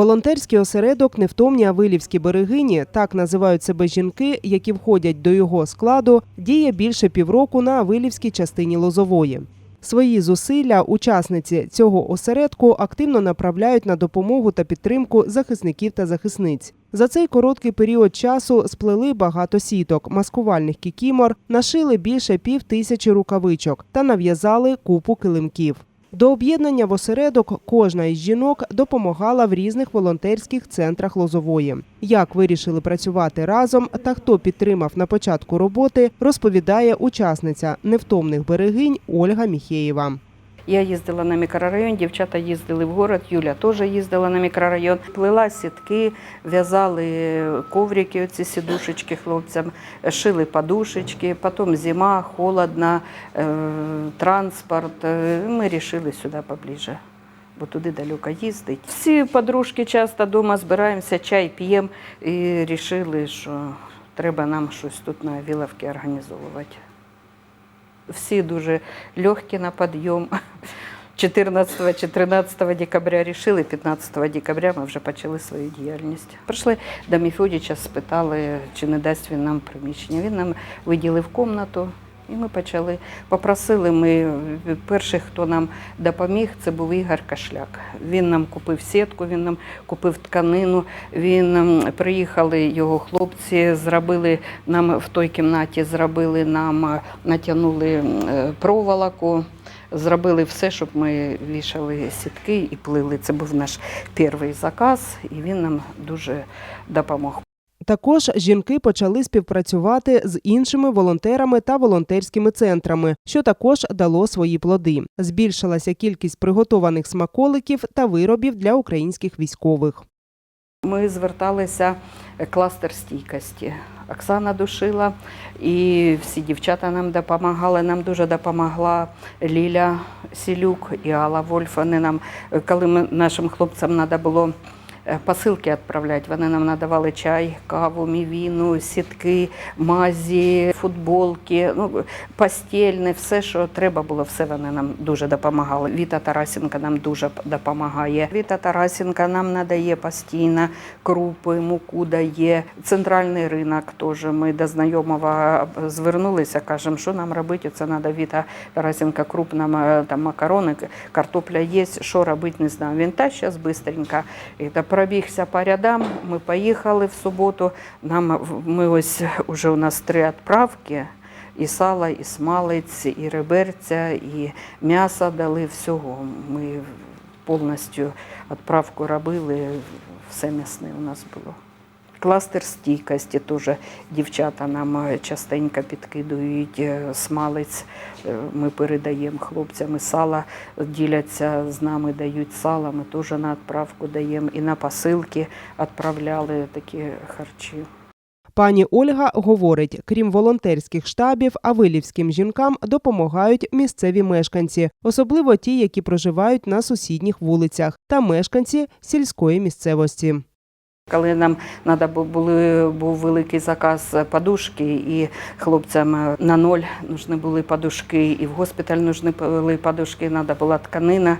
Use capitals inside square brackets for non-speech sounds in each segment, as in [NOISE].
Волонтерський осередок Невтомні Авилівські берегині, так називають себе жінки, які входять до його складу, діє більше півроку на Авилівській частині Лозової. Свої зусилля учасниці цього осередку активно направляють на допомогу та підтримку захисників та захисниць. За цей короткий період часу сплели багато сіток, маскувальних кікімор, нашили більше пів тисячі рукавичок та нав'язали купу килимків. До об'єднання в осередок кожна із жінок допомагала в різних волонтерських центрах Лозової. Як вирішили працювати разом та хто підтримав на початку роботи, розповідає учасниця невтомних берегинь Ольга Міхеєва. Я їздила на мікрорайон, дівчата їздили в город, Юля теж їздила на мікрорайон. Плела сітки, в'язали коврики, оці сідушечки хлопцям, шили подушечки, потім зима, холодно, е, транспорт. Е, Ми вирішили сюди поближе. Бо туди далеко їздить. Всі подружки часто вдома збираємося, чай п'ємо і вирішили, що треба нам щось тут на Віловці організовувати всі дуже легкі на підйом. 14-14 декабря рішили, 15 декабря ми вже почали свою діяльність. Прийшли до Міфодіча, спитали, чи не дасть він нам приміщення. Він нам виділив кімнату. І ми почали. Попросили ми перший, хто нам допоміг, це був Ігор Кашляк. Він нам купив сітку, він нам купив тканину. Він ем, приїхали його хлопці, зробили нам в той кімнаті, зробили нам, е, натягнули е, проволоку. Зробили все, щоб ми вішали сітки і плили. Це був наш перший заказ, і він нам дуже допомог. Також жінки почали співпрацювати з іншими волонтерами та волонтерськими центрами, що також дало свої плоди. Збільшилася кількість приготованих смаколиків та виробів для українських військових. Ми зверталися е, кластер стійкості. Оксана душила, і всі дівчата нам допомагали. Нам дуже допомогла Ліля Сілюк і Алла Вольф. Вони нам, е, коли ми, нашим хлопцям треба було посилки відправляти, вони нам надавали чай, каву, мівіну, сітки, мазі, футболки, ну, постільне, все, що треба було, все вони нам дуже допомагали. Віта Тарасенка нам дуже допомагає. Віта Тарасенка нам надає постійно крупи, муку дає. Центральний ринок теж. Ми до знайомого звернулися, кажемо, що нам робити. Це треба Віта Тарасенка, круп нам е, там макарони, картопля є, що робити, не знаю. Він та зараз швидко. Пробігся по рядам. Ми поїхали в суботу. Нам ми ось уже у нас три відправки. І сала, і смалець, і реберця, і м'ясо дали всього. Ми повністю відправку робили, все м'ясне у нас було. Кластер стійкості теж дівчата нам е, частенько підкидують е, смалець. Е, Ми передаємо хлопцям і сало, діляться з нами, дають сало, ми теж на відправку даємо. І на посилки відправляли такі харчі. Пані Ольга говорить, крім волонтерських штабів, авилівським жінкам допомагають місцеві мешканці, особливо ті, які проживають на сусідніх вулицях, та мешканці сільської місцевості. Коли нам треба були був великий заказ подушки, і хлопцям на ноль нужні були подушки, і в госпіталь нужні були подушки, треба була тканина.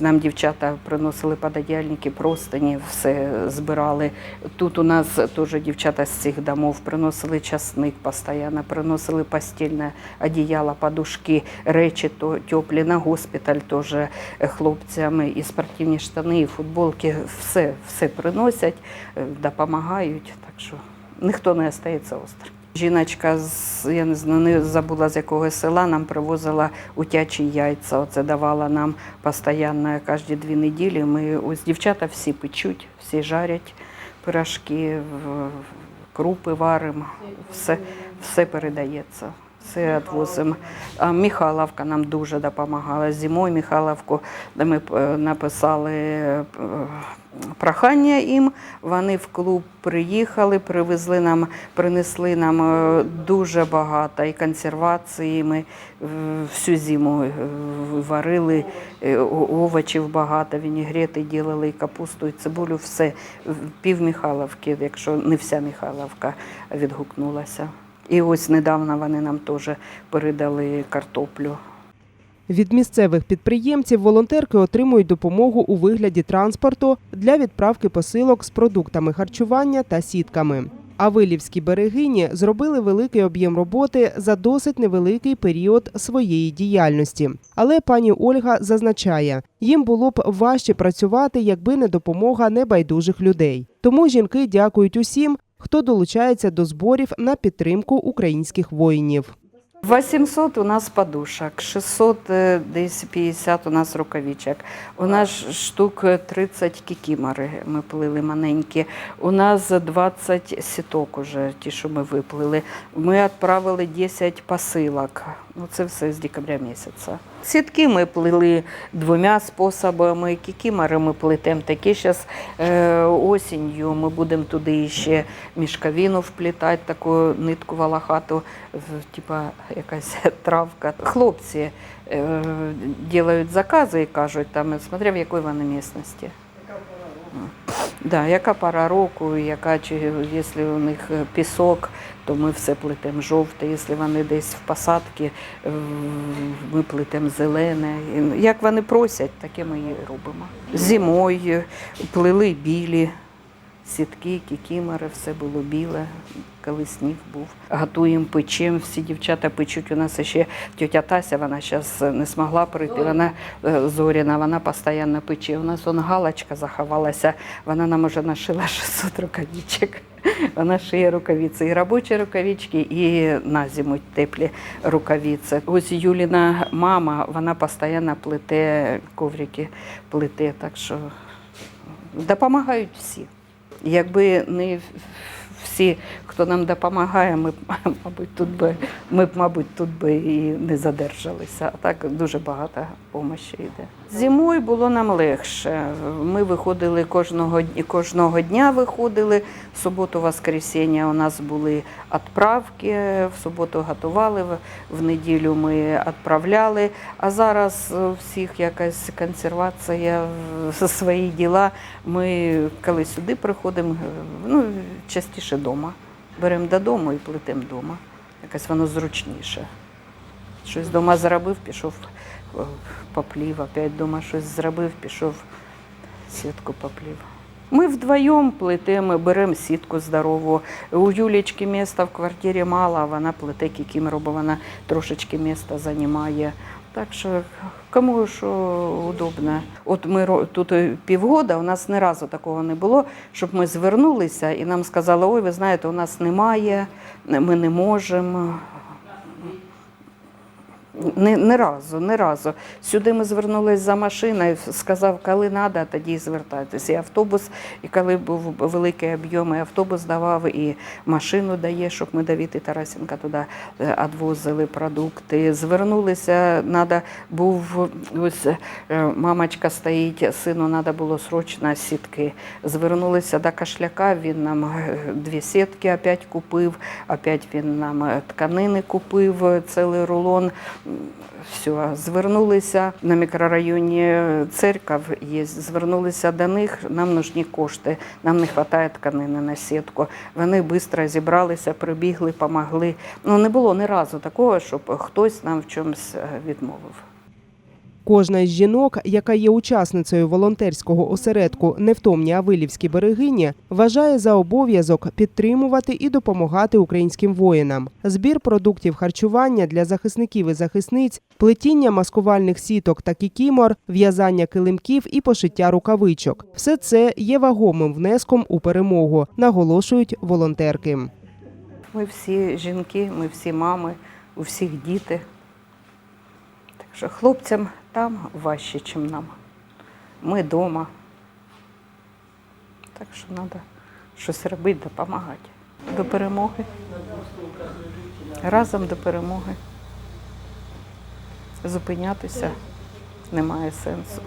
Нам дівчата приносили пододяльники, простині, все збирали. Тут у нас теж дівчата з цих домов приносили часник постійно, приносили постільне одіяло, подушки, речі теплі на госпіталь теж хлопцям, і спортивні штани, і футболки, все, все приносять, е, допомагають, так що ніхто не остається острим. Жіночка з я не знаю, не забула з якого села нам привозила утячі яйця. Оце давала нам постійно кожні дві неділі. Ми ось дівчата всі печуть, всі жарять пирожки, крупи варимо, все, все передається. Все відвозимо. А Михайловка нам дуже допомагала. Зимою Михайловку ми е, написали е, прохання їм. Вони в клуб приїхали, привезли нам, принесли нам е, дуже багато і консервації. Ми всю зиму варили овочів багато, вінігрети ділили, і капусту, і цибулю, все. Пів Михайловки, якщо не вся Михайловка відгукнулася. І ось недавно вони нам теж передали картоплю. Від місцевих підприємців волонтерки отримують допомогу у вигляді транспорту для відправки посилок з продуктами харчування та сітками. А вилівські берегині зробили великий об'єм роботи за досить невеликий період своєї діяльності. Але пані Ольга зазначає, їм було б важче працювати, якби не допомога небайдужих людей. Тому жінки дякують усім, хто долучається до зборів на підтримку українських воїнів. 800 у нас подушок, 600 е, десь 50 у нас рукавичок. У нас штук 30 кікімори ми плили маленькі. У нас 20 сіток уже, ті, що ми виплили. Ми відправили 10 посилок. Ну, це все з декабря місяця. Сітки ми плили двома способами. Кікімори ми плетемо такі. Зараз е, осінню ми будемо туди ще мішковину вплітати, таку нитку волохату, в- типа якась [LAUGHS] травка. Хлопці е, закази і кажуть, там, смотря в якій вони місцевості. Да, яка пара року, яка чи якщо у них е, пісок, то ми все плетемо жовте. Якщо вони десь в посадці, е, ми плетемо зелене. Як вони просять, таке ми і робимо. Зимою плели білі сітки, кікімори, все було біле, коли сніг був. Готуємо печем, всі дівчата печуть. У нас ще тетя Тася, вона зараз не змогла прийти, вона е, зоряна, вона постійно пече. У нас вон галочка заховалася, вона нам уже нашила 600 рукавичок. Вона шиє рукавиці, і робочі рукавички, і на зиму теплі рукавиці. Ось Юліна мама, вона постійно плете коврики, плете, так що допомагають всі. Якби не всі, хто нам допомагає, ми б, [LAUGHS] мабуть, тут би, ми б, мабуть, тут би і не задержалися. А так дуже багато допомоги йде. Зимою було нам легше. Ми виходили кожного, кожного дня виходили. В суботу, воскресіння у нас були відправки, в суботу готували, в- неділю ми відправляли. А зараз у всіх якась консервація, свої діла. Ми коли сюди приходимо, ну, частіше вдома. Беремо додому і плетемо вдома. Якось воно зручніше. Щось вдома зробив, пішов поплів, опять вдома щось зробив, пішов сітку поплів. Ми вдвоєм плетемо, беремо сітку здорову. У Юлічки міста в квартирі мало, а вона плете кікімеру, бо вона трошечки міста займає. Так що кому що удобно. От ми тут півгода, у нас ні разу такого не було, щоб ми звернулися і нам сказали, ой, ви знаєте, у нас немає, ми не можемо. Ні, ні разу, ні разу. Сюди ми звернулися за машиною, сказав, коли треба, тоді і звертайтеся. І автобус, і коли був великий об'єм, і автобус давав, і машину дає, щоб ми до Віти Тарасенка туди е, відвозили продукти. Звернулися, надо був ось е, мамочка стоїть, сину треба було срочно сітки. Звернулися до кашляка, він нам е, дві сітки опять купив, опять він нам тканини купив, цілий рулон. Все, звернулися на мікрорайоні церков є, звернулися до них, нам нужні кошти, нам не вистачає тканини на сітку. Вони швидко зібралися, прибігли, допомогли. Ну не було ні разу такого, щоб хтось нам в чомусь е, відмовив. Кожна із жінок, яка є учасницею волонтерського осередку Невтомні Авилівські берегині, вважає за обов'язок підтримувати і допомагати українським воїнам. Збір продуктів харчування для захисників і захисниць, плетіння маскувальних сіток та кікімор, в'язання килимків і пошиття рукавичок. Все це є вагомим внеском у перемогу, наголошують волонтерки. Ми всі жінки, ми всі мами, у всіх діти. Так що хлопцям там важче, ніж нам. Ми вдома. Так що треба щось робити, допомагати. До перемоги. Разом до перемоги. Зупинятися немає сенсу.